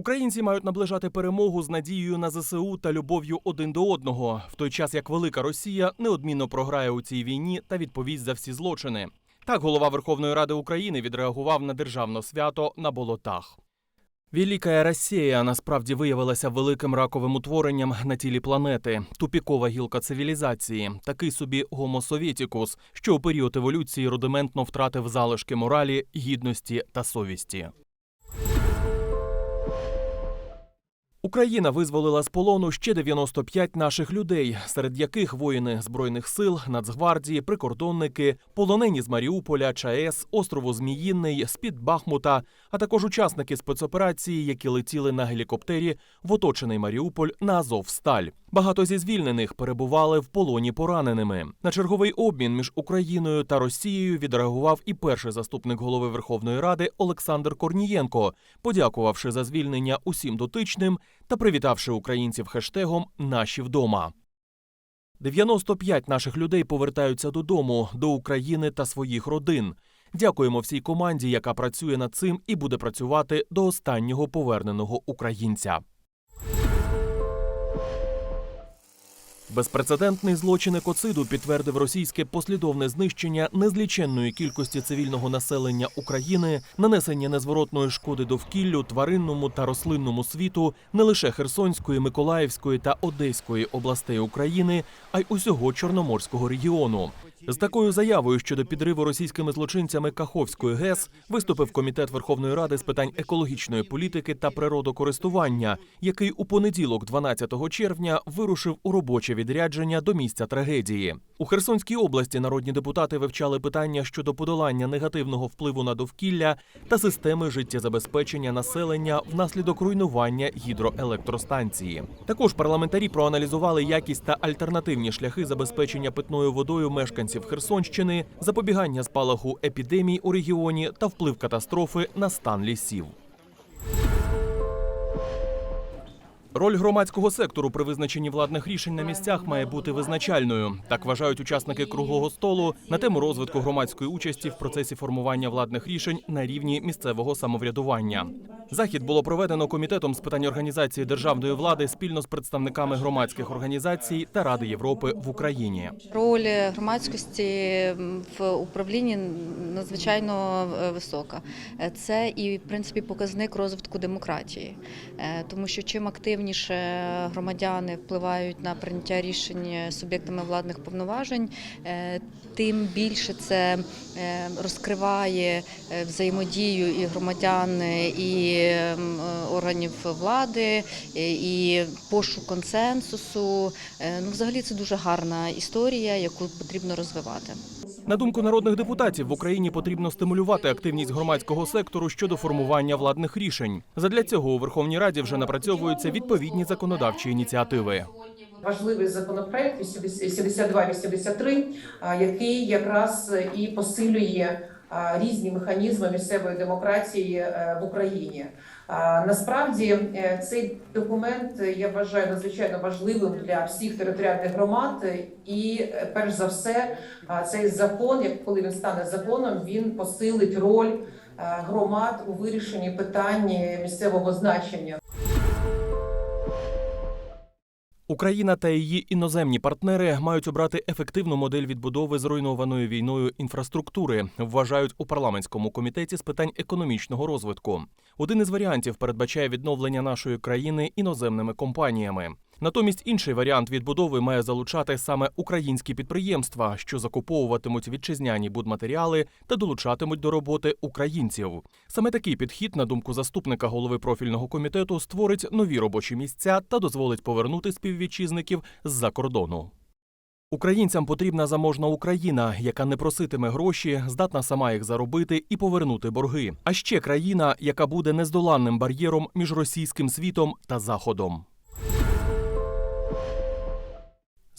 Українці мають наближати перемогу з надією на ЗСУ та любов'ю один до одного, в той час як велика Росія неодмінно програє у цій війні та відповість за всі злочини. Так голова Верховної Ради України відреагував на державне свято на болотах. Велика Росія насправді виявилася великим раковим утворенням на тілі планети, тупікова гілка цивілізації, такий собі Sovieticus, що у період еволюції рудиментно втратив залишки моралі, гідності та совісті. Україна визволила з полону ще 95 наших людей, серед яких воїни збройних сил, Нацгвардії, прикордонники, полонені з Маріуполя, ЧАЕС, острову Зміїнний, з-під Бахмута, а також учасники спецоперації, які летіли на гелікоптері в оточений Маріуполь на Азовсталь. Багато зі звільнених перебували в полоні пораненими. На черговий обмін між Україною та Росією відреагував і перший заступник голови Верховної Ради Олександр Корнієнко, подякувавши за звільнення усім дотичним та привітавши українців хештегом Наші вдома. 95 наших людей повертаються додому, до України та своїх родин. Дякуємо всій команді, яка працює над цим і буде працювати до останнього поверненого українця. Безпрецедентний злочин екоциду підтвердив російське послідовне знищення незліченної кількості цивільного населення України, нанесення незворотної шкоди довкіллю, тваринному та рослинному світу не лише Херсонської, Миколаївської та Одеської областей України, а й усього Чорноморського регіону. З такою заявою щодо підриву російськими злочинцями Каховської ГЕС виступив комітет Верховної Ради з питань екологічної політики та природокористування, який у понеділок, 12 червня, вирушив у робоче відрядження до місця трагедії. У Херсонській області народні депутати вивчали питання щодо подолання негативного впливу на довкілля та системи життєзабезпечення населення внаслідок руйнування гідроелектростанції. Також парламентарі проаналізували якість та альтернативні шляхи забезпечення питною водою мешканців Херсонщини, запобігання спалаху епідемій у регіоні та вплив катастрофи на стан лісів. Роль громадського сектору при визначенні владних рішень на місцях має бути визначальною. Так вважають учасники круглого столу на тему розвитку громадської участі в процесі формування владних рішень на рівні місцевого самоврядування. Захід було проведено комітетом з питань організації державної влади спільно з представниками громадських організацій та Ради Європи в Україні. Роль громадськості в управлінні надзвичайно е, висока. Е, Це і в принципі показник розвитку демократії, Е, тому що чим активніше громадяни впливають на прийняття рішень суб'єктами владних повноважень, тим більше це розкриває взаємодію і громадян, і ем, е, органів влади, е, і пошук консенсусу. Е, Ну, взагалі, це дуже гарна історія, яку потрібно розвивати. На думку народних депутатів, в Україні потрібно стимулювати активність громадського сектору щодо формування владних рішень. Задля цього у Верховній Раді вже напрацьовуються відповідні законодавчі ініціативи. важливий законопроект 7283, а, який якраз і посилює різні механізми місцевої демократії е, в Україні. Насправді е, цей документ я вважаю надзвичайно важливим для всіх територіальних громад. І е, перш за все, цей закон, як коли він стане законом, він посилить роль громад у вирішенні питань місцевого значення. Україна та її іноземні партнери мають обрати ефективну модель відбудови зруйнованої війною інфраструктури, вважають у парламентському комітеті з питань економічного розвитку. Один із варіантів передбачає відновлення нашої країни іноземними компаніями. Натомість інший варіант відбудови має залучати саме українські підприємства, що закуповуватимуть вітчизняні будматеріали та долучатимуть до роботи українців. Саме такий підхід, на думку заступника голови профільного комітету, створить нові робочі місця та дозволить повернути співвітчизників з-за кордону. Українцям потрібна заможна Україна, яка не проситиме гроші, здатна сама їх заробити і повернути борги. А ще країна, яка буде нездоланним бар'єром між російським світом та заходом.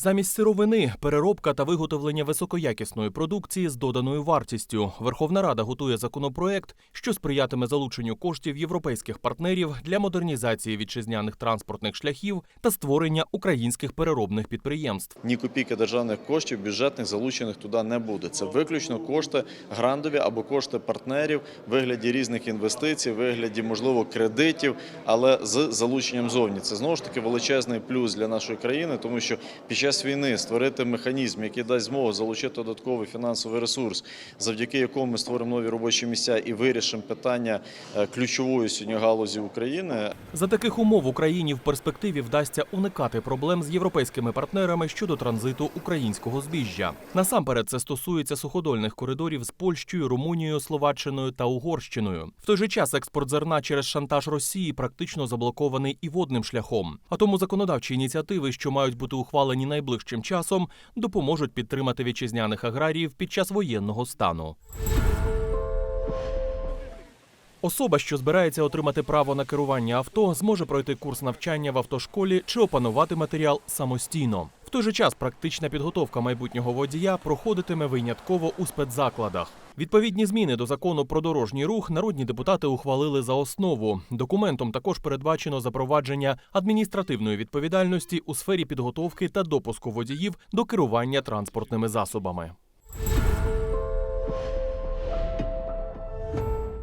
Замість сировини переробка та виготовлення високоякісної продукції з доданою вартістю. Верховна Рада готує законопроект, що сприятиме залученню коштів європейських партнерів для модернізації вітчизняних транспортних шляхів та створення українських переробних підприємств. ні копійки державних коштів бюджетних залучених туди не буде. Це виключно кошти грандові або кошти партнерів вигляді різних інвестицій, вигляді можливо кредитів, але з залученням зовні. Це знову ж таки величезний плюс для нашої країни, тому що під час війни створити механізм, який дасть змогу залучити додатковий фінансовий ресурс, завдяки якому ми створимо нові робочі місця і вирішимо питання е, ключової сьогодні галузі України, За таких умов Україні в перспективі вдасться уникати проблем з європейськими партнерами щодо транзиту українського збіжжя. Насамперед, це стосується суходольних коридорів з Польщею, Румунією, Словаччиною та Угорщиною. В той же час експорт зерна через шантаж Росії практично заблокований і водним шляхом. А тому законодавчі ініціативи, що мають бути ухвалені найближчим часом, допоможуть підтримати вітчизняних аграріїв під час воєнного стану. Особа, що збирається отримати право на керування авто, зможе пройти курс навчання в автошколі чи опанувати матеріал самостійно. Той же час практична підготовка майбутнього водія проходитиме винятково у спецзакладах. Відповідні зміни до закону про дорожній рух народні депутати ухвалили за основу. Документом також передбачено запровадження адміністративної відповідальності у сфері підготовки та допуску водіїв до керування транспортними засобами.